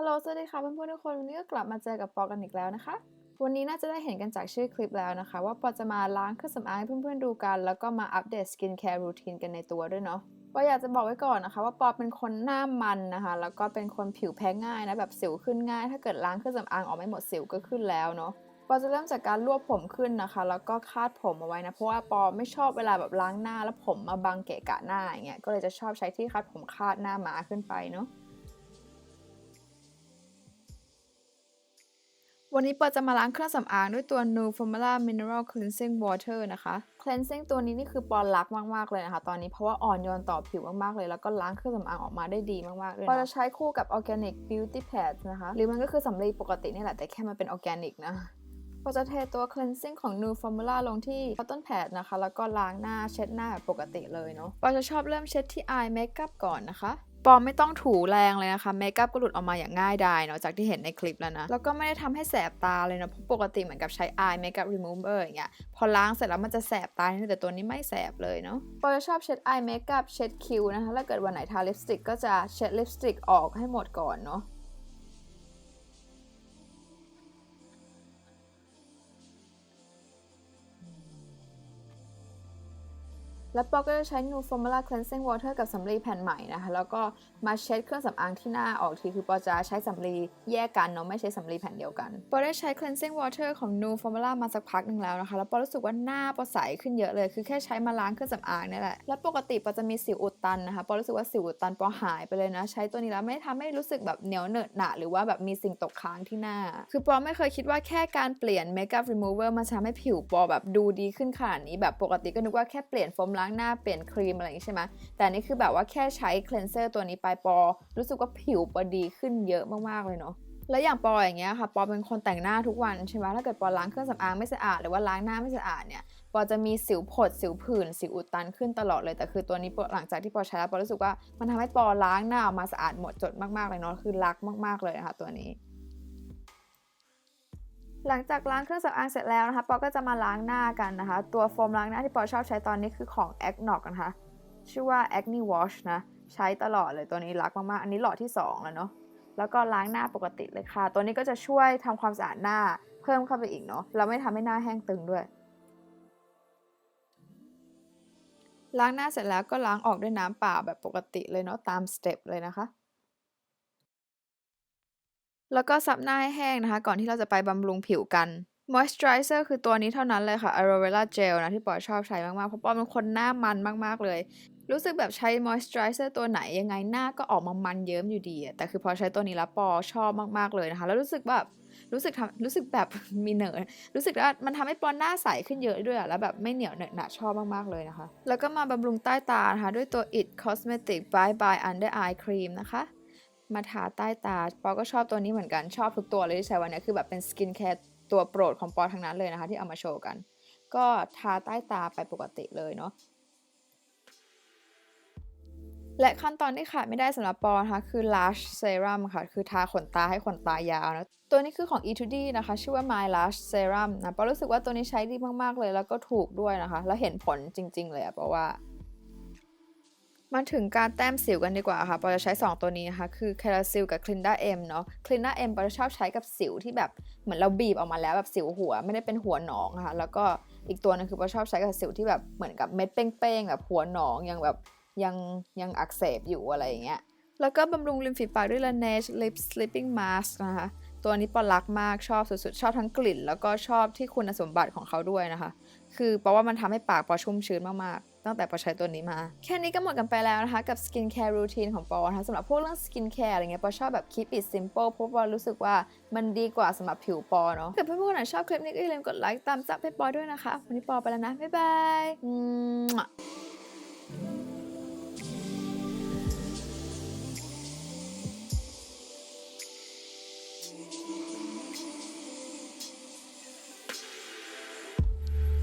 ฮัลโหล สวัสดีค่ะเพื่อนๆทุกคน วันนี้ก็กลับมาเจอกับปอกันอีกแล้วนะคะ วันนี้น่าจะได้เห็นกันจากชื่อคลิปแล้วนะคะ ว่าปอจะมาล้างเครื่องสำอางให้เพื่อนๆดูกัน แล้วก็มาอัปเดตสกินแคร์รูทีนกันในตัวด้วยเนาะปออยากจะบอกไว้ก่อนนะคะ ว่าปอเป็นคนหน้ามันนะคะ แล้วก็เป็นคนผิวแพ้ง่ายนะแบบสิวขึ้นง่าย ถ้าเกิดล้างเครื่องสำอางออกไม่หมดสิวก็ขึ้นแล้วเนาะปอจะเริ่มจากการรวบผมขึ้นนะคะ แล้วก็คาดผมเอาไว้นะ เพราะว่าปอไม่ชอบเวลาแบบล้างหน้าแล้วผมมาบังเกะกะหน้าอย่างเงี้ย ก็เลยจะชอบใช้ที่คาดผมคาดหน้ามาขึ้นไปเนาะ วันนี้เปิดจะมาล้างเครื่องสำอางด้วยตัว New Formula Mineral Cleansing Water นะคะ Cleansing ตัวนี้นี่คือปอนรักมาก ๆ เลยนะคะ ตอนนี้เพราะว่าอ่อนโยนต่อผิวมาก ๆ เลย แล้วก็ล้างเครื่องสำอางออกมาได้ดีมาก ๆ เลยปอจะใช้คู่กับ Organic Beauty Pads นะคะ หรือมันก็คือสำลีปกตินี่แหละ แต่แค่มันเป็น Organic นะปอจะเทตัว Cleansing ของ New Formula ลงที่ Cotton Pad นะคะ แล้วก็ล้างหน้าเช็ดหน้าแบบปกติเลยเนาะปอจะชอบเริ่มเช็ดที่ Eye Makeup ก่อนนะคะ ปอมไม่ต้องถูแรงเลยนะคะเมคอัพก็หลุดออกมาอย่างง่ายดายเนาะจากที่เห็นในคลิปแล้วนะ แล้วก็ไม่ได้ทำให้แสบตาเลยนะเพราะปกติเหมือนกับใช้ eye makeup remover อย่างเงี้ยพอล้างเสร็จแล้วมันจะแสบตาแต่ตัวนี้ไม่แสบเลยเนาะปอจะชอบเช็ด eye makeup เช็ดคิ้วนะคะถ้าเกิดวันไหนทาลิปสติกก็จะเช็ดลิปสติกออกให้หมดก่อนเนาะ แล้วปอก็จะใช้ New Formula Cleansing Water กับสำลีแผ่นใหม่นะคะ แล้วก็มาเช็ดเครื่องสำอางที่หน้าออกที คือปอจะใช้สำลีแยกกันเนาะไม่ใช้สำลีแผ่นเดียวกัน ปอได้ใช้ Cleansing Water ของ New Formula มาสักพักหนึ่งแล้วนะคะ แล้วปอรู้สึกว่าหน้าปอใสขึ้นเยอะเลย คือแค่ใช้มาล้างเครื่องสำอางนี่แหละ แล้วปกติปอจะมีสิวอุดตันนะคะ ปอรู้สึกว่าสิวอุดตันปอหายไปเลยนะ ใช้ตัวนี้แล้วไม่ทำให้รู้สึกแบบเหนียวเหนอะหนะหรือว่าแบบมีสิ่งตกค้างที่หน้า คือปอไม่เคยคิดว่าแค่การเปลี่ยน Makeup Remover มันจะทำให้ผิวปอแบบดูดีขึ้นขนาดนี้แบบปกติก็นึกว่าแค่เปลี่ยนโฟมล้างหน้าเปลี่ยนครีมอะไรอย่างนี้ใช่ไหมแต่นี่คือแบบว่าแค่ใช้ cleanser ตัวนี้ไปปอ รู้สึกว่าผิวปอดีขึ้นเยอะมากๆเลยเนาะแล้วอย่างปออย่างเงี้ยค่ะปอเป็นคนแต่งหน้าทุกวันใช่ไหมถ้าเกิดปอล้างเครื่องสำอางไม่สะอาดหรือว่าล้างหน้าไม่สะอาดเนี่ยปอจะมีสิวผดสิวผื่นสิวอุดตันขึ้นตลอดเลยแต่คือตัวนี้ปอหลังจากที่ปอใช้แล้วปอรู้สึกว่ามันทำให้ปอล้างหน้าออกมาสะอาดหมดจดมากๆเลยเนาะคือรักมากๆเลยนะคะตัวนี้ หลังจากล้างเครื่องสำอางเสร็จแล้วนะคะปอก็จะมาล้างหน้ากันนะคะ ตัวโฟมล้างหน้าที่ปอชอบใช้ตอนนี้คือของ a c n o c นะคะ ชื่อว่า Acne Wash นะ ใช้ตลอดเลยตัวนี้รักมากๆ อันนี้หลอดที่ 2 แล้วเนาะ แล้วก็ล้างหน้าปกติเลยค่ะ ตัวนี้ก็จะช่วยทำความสะอาดหน้าเพิ่มเข้าไปอีกเนาะ แล้วไม่ทำให้หน้าแห้งตึงด้วย ล้างหน้าเสร็จแล้วก็ล้างออกด้วยน้ำเปล่าแบบปกติเลยเนาะตามสเต็ปเลยนะคะ แล้วก็ซับหน้าให้แห้งนะคะ ก่อนที่เราจะไปบำรุงผิวกัน Moisturizer คือตัวนี้เท่านั้นเลยค่ะ Aloe Vera Gel นะที่ปอชอบใช้มากๆ เพราะปอเป็นคนหน้ามันมากๆเลย รู้สึกแบบใช้ Moisturizer ตัวไหนยังไงหน้าก็ออกมามันเยิ้มอยู่ดี แต่คือพอใช้ตัวนี้แล้วปอชอบมากๆเลยนะคะ แล้วรู้สึกแบบรู้สึกทำรู้สึกแบบมีเนยรู้สึกว่ามันทำให้ปอหน้าใสขึ้นเยอะด้วยอะแล้วแบบไม่เหนียวเหนอะหนะชอบมาก ๆ เลยนะคะ แล้วก็มาบำรุงใต้ตานะคะ ด้วยตัว It Cosmetic Bye Bye Under Eye Cream นะคะ มาทาใต้ตา ปอก็ชอบตัวนี้เหมือนกัน ชอบทุกตัวเลยที่ใช้วันนี้คือแบบเป็นสกินแคร์ตัวโปรดของปอทั้งนั้นเลยนะคะ ที่เอามาโชว์กัน ก็ทาใต้ตาไปปกติเลยเนาะ และขั้นตอนที่ขาดไม่ได้สำหรับปอนะคะคือ Lash Serum ค่ะ คือทาขนตาให้ขนตายาวนะ ตัวนี้คือของ E2D นะคะ ชื่อว่า My Lash Serum นะ ปอรู้สึกว่าตัวนี้ใช้ดีมากๆเลย แล้วก็ถูกด้วยนะคะ แล้วเห็นผลจริง ๆ เลยอะปอว่า มาถึงการแต้มสิวกันดีกว่าค่ะปอจะใช้ 2 ตัวนี้นะคะ คือ c a r a s i l กับ c l i n d a M เนาะ c l i n d a M ปอจะชอบใช้กับสิวที่แบบเหมือนเราบีบออกมาแล้วแบบสิวหัวไม่ได้เป็นหัวหนองอะค่ะ แล้วก็อีกตัวนึงคือปอชอบใช้กับสิวที่แบบเหมือนกับเม็ดเป้งๆแบบหัวหนองยังแบบยังยังอักเสบอยู่อะไรอย่างเงี้ย แล้วก็บำรุงริมฝีปากด้วย Laneige Lip Sleeping Mask นะคะ ตัวนี้ปอรักมากชอบสุดๆ ชอบทั้งกลิ่น แล้วก็ชอบที่คุณสมบัติของเขาด้วยนะคะ คือเพราะว่ามันทำให้ปากปอชุ่มชื้นมากๆ ตั้งแต่ปอใช้ตัวนี้มา แค่นี้ก็หมดกันไปแล้วนะคะ กับสกินแคร์รูทีนของปอนะคะสำหรับพวกเรื่องสกินแคร์อะไรเงี้ยปอชอบแบบคิดปิดซิมเปิลเพราะว่ารู้สึกว่ามันดีกว่าสำหรับผิวปอเนาะถ้าเพื่อนๆไหนชอบคลิปนี้ก็อย่าลืมกดไลค์ตามจับให้ปอด้วยนะคะวันนี้ปอไปแล้วนะบ๊ายบาย